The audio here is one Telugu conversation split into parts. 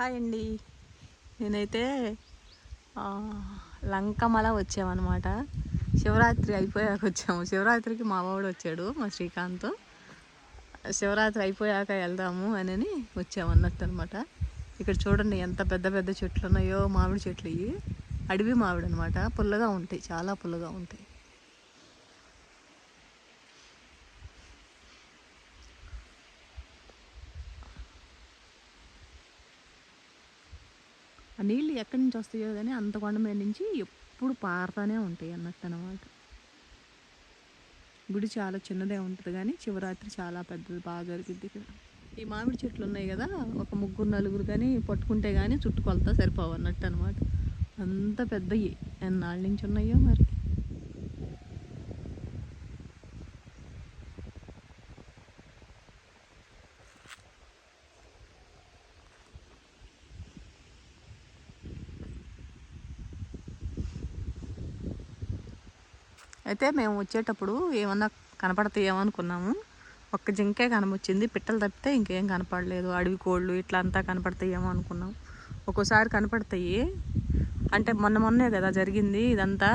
హాయ్ అండి. నేనైతే లంకమల వచ్చామన్నమాట. శివరాత్రి అయిపోయాక వచ్చాము. శివరాత్రికి మా వాడు వచ్చాడు మా శ్రీకాంత్. శివరాత్రి అయిపోయాక వెళ్దాము అని వచ్చాము అన్నట్టు అనమాట ఇక్కడ చూడండి ఎంత పెద్ద పెద్ద చెట్లు ఉన్నాయో మామిడి చెట్లు ఇవి. అడవి మామిడి అనమాట పుల్లగా ఉంటాయి చాలా పుల్లగా ఉంటాయి. ఆ నీళ్ళు ఎక్కడి నుంచి వస్తాయో కానీ అంత కొండ మీద నుంచి ఎప్పుడు పారుతానే ఉంటాయి అన్నట్టు అనమాట గుడి చాలా చిన్నదే ఉంటుంది కానీ శివరాత్రి చాలా పెద్దది బాగా జరిగింది ఇక్కడ. ఈ మామిడి చెట్లు ఉన్నాయి కదా ఒక ముగ్గురు నలుగురు కానీ పట్టుకుంటే కానీ చుట్టుకొలతా సరిపోవు అన్నట్టు అనమాట అంత పెద్దవి ఎన్నాళ్ళ నుంచి ఉన్నాయో మరి. అయితే మేము వచ్చేటప్పుడు ఏమన్నా కనపడతాయేమో అనుకున్నాము. ఒక్క జింకే కనబొచ్చింది. పిట్టలు తప్పితే ఇంకేం కనపడలేదు. అడవి కోళ్ళు ఇట్లా అంతా కనపడతాయేమో అనుకున్నాం. ఒక్కోసారి కనపడతాయి. అంటే మొన్న మొన్నే కదా జరిగింది. ఇదంతా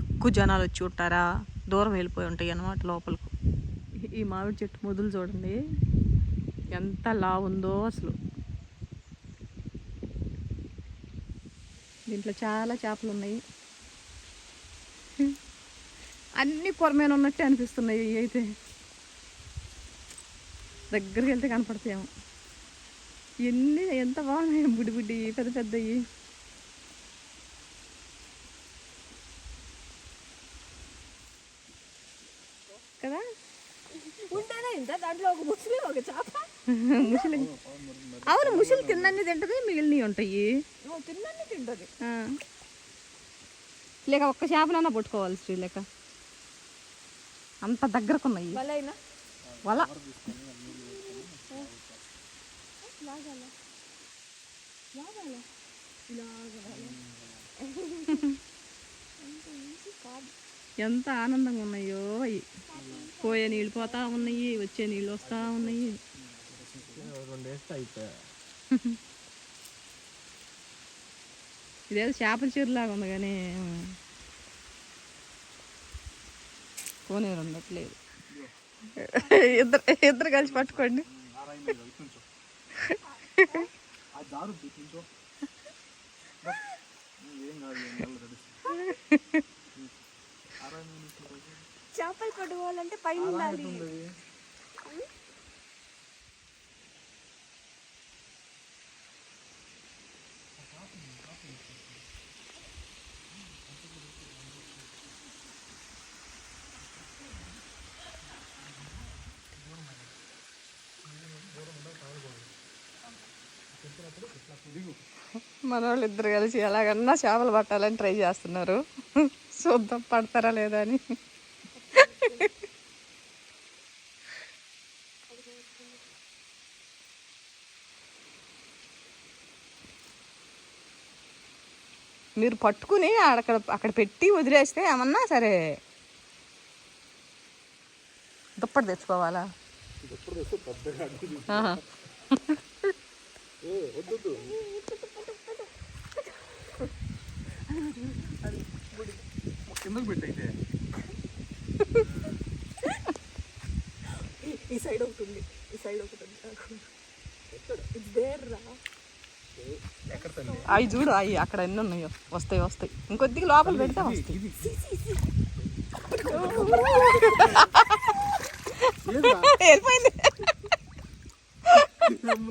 ఎక్కువ జనాలు వచ్చి ఉంటారా? దూరం వెళ్ళిపోయి ఉంటాయి అన్నమాట లోపలకు. ఈ మామిడి చెట్టు మొదలు చూడండి. ఎంత లా ఉందో అసలు. దీంట్లో చాలా చేపలు ఉన్నాయి. అన్ని పొరమైన ఉన్నట్టే అనిపిస్తున్నాయి ఇవి అయితే. దగ్గరికి వెళ్తే కనపడతాయేమో. ఎన్ని ఎంత బాగున్నాయి బుడి బుడ్డి పెద్ద పెద్దవి కదా? ఉంటేనే ఇంత? దాంట్లో ఒక ముసలి ఒక చేప. ముసలి. అవును ముసలి కిందన్నీ తింటది మిగిలినవి ఉంటాయి. తిన్నన్ని తింటది. లేక ఒక్క చేపనన్నా పట్టుకోవాలి శ్రీ లేక అంత దగ్గరకు ఉన్నాయి బలైనా వల. ఎంత ఆనందంగా ఉన్నాయో అవి పోయే నీళ్ళు పోతా ఉన్నాయి వచ్చే నీళ్ళు వస్తా ఉన్నాయి. ఇదేదో చేపల చెరులాగా ఉంది కానీ కోనేరు ఉండట్లేదు. ఇద్దరు ఇద్దరు కలిసి పట్టుకోండి. చేపలు పట్టుకోవాలంటే పైన ఉండాలి. మన వాళ్ళు ఇద్దరు కలిసి ఎలాగన్నా చేపలు పట్టాలని ట్రై చేస్తున్నారు. చూద్దాం పడతారా లేదా అని. మీరు పట్టుకుని అక్కడ అక్కడ పెట్టి వదిలేస్తే ఏమన్నా సరే దుప్పటి తెచ్చుకోవాలా? వద్దు కిందకు పెట్టయితే ఈ సైడ్ ఒకటి ఉంది. ఈ సైడ్ ఒకటి ఉంది. దేర్ రా. అవి చూడు అవి అక్కడ ఎన్ని ఉన్నాయో. వస్తాయి వస్తాయి. ఇంకొద్దిగా లోపల పెడితే వస్తాయి. వెళ్ళిపోయింది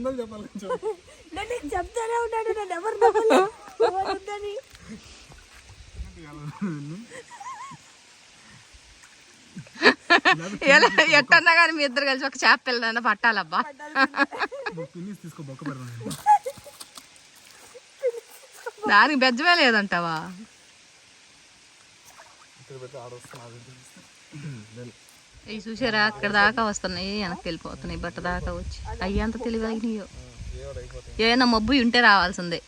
ముందర చెప్పాలి కొంచెం. నన్ను చెప్తానే ఉన్నాడు నన్ను ఎవరు ఎలా ఎట్టన్నా కానీ మీ ఇద్దరు కలిసి ఒక చేప పిల్లదన్న పట్టాలబ్బా. తీసుకో బొక్క దానికి బెజ్జమే లేదంటావా? ఇవి చూసారా అక్కడ దాకా వస్తున్నాయి వెనక్కి వెళ్ళిపోతున్నాయి బట్ట దాకా వచ్చి. అయ్యి అంత తెలివైనయో. ఏమైనా మబ్బు ఉంటే రావాల్సిందే.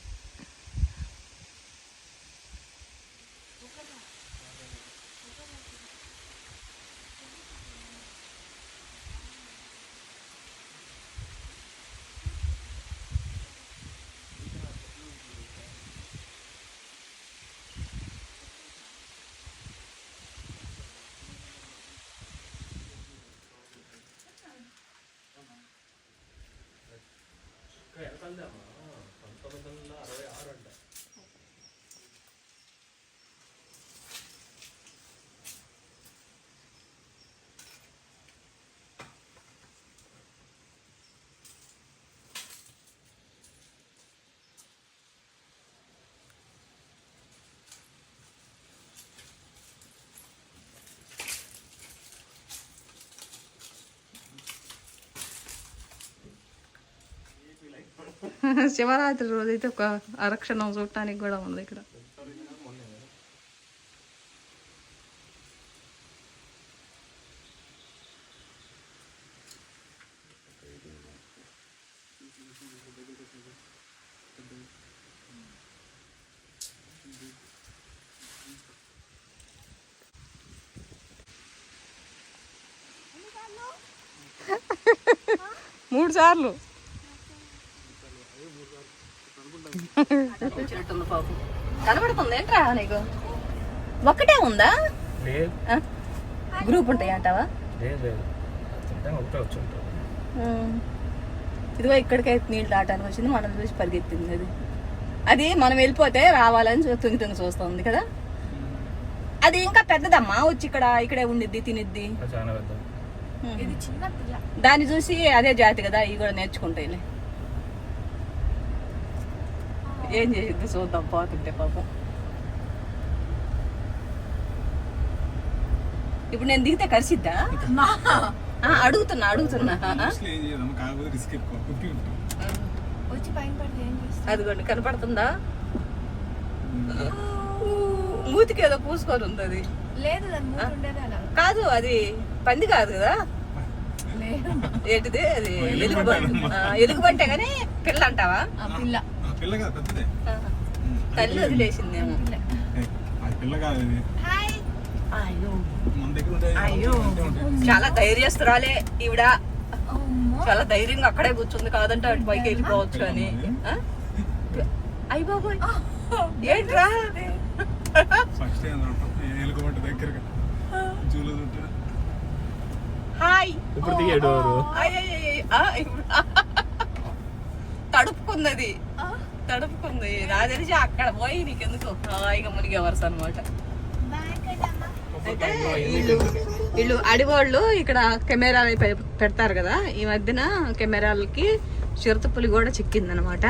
달라고. శివరాత్రి రోజైతే ఒక అరక్షణం చూడటానికి కూడా ఉంది ఇక్కడ. మూడు సార్లు. పాపం కనబడుతుంది ఏంట్రా నీకు? ఒక్కటే ఉందా? గ్రూప్ ఉంటాయి అంటావా? ఇదిగో ఇక్కడికైతే నీళ్ళు దాటానికి వచ్చింది మనం చూసి పరిగెత్తింది అది. అది మనం వెళ్ళిపోతే రావాలని తుంగి తుంగి చూస్తుంది కదా? అది ఇంకా పెద్దదమ్మా వచ్చి ఇక్కడ ఇక్కడే ఉండిద్ది తినిద్ది. దాన్ని చూసి అదే జాతి కదా ఇవి కూడా నేర్చుకుంటాయిలే ఏం చేసిద్ది చూద్దాం పోతుంటే పాపం ఇప్పుడు నేను దిగితే కలిసిద్దా ఆ, అడుగుతున్నా అడుగుతున్నా అదిగోండి కనపడుతుందా? మూతికి ఏదో పూసుకొని ఉంది అది లేదు కాదు అది పంది కాదు కదా? లేదు. ఏంటిది? అది ఎలుగుబంటి ఎలుగుబంటే. కానీ పిల్ల అంటావా? ఆ పిల్ల. పిల్ల కాదు పెద్దదే. తల్లి వదిలేసిందేమో. అది పిల్ల కాదు మన దగ్గర ఉండే. చాలా ధైర్యస్తురాలే ఈవిడ. చాలా ధైర్యంగా అక్కడే కూర్చుంది కాదంటే అటు పైకి వెళ్ళిపోవచ్చు అని. ఆ? అయ్య బాబోయ్. ఏంట్రా? ఫస్ట్ టైం ఎలుగుబంటి దగ్గరగా. జూలో చుట్టూ హాయ్. ఇప్పుడు దిగాడు ఇప్పుడు తడుపుకుంది. నా తెలిసి అక్కడ పోయి నీకెందుకు? హాయిగా మునిగే వరుస అనమాట అయితే వీళ్ళు వీళ్ళు అడిగోళ్ళు ఇక్కడ కెమెరాలు పెడతారు కదా? ఈ మధ్యన కెమెరాలకి చిరుతపులి కూడా చిక్కిందనమాట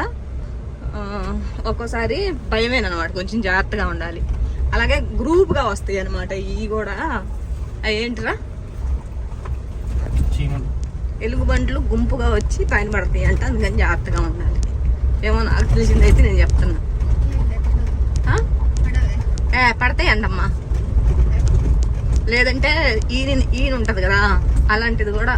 ఒక్కోసారి భయమేనమాట కొంచెం జాగ్రత్తగా ఉండాలి. అలాగే గ్రూప్గా వస్తాయి అనమాట ఇవి కూడా అవి ఏంటిరా ఎలుగుబంట్లు గుంపుగా వచ్చి పైన పడతాయి అంట అందుకని జాగ్రత్తగా ఉండాలి. ఏమో నాకు తెలిసింది అయితే నేను చెప్తున్నా. ఏ పడతాయండి అమ్మా లేదంటే ఈయన ఈయన ఉంటుంది కదా అలాంటిది కూడా.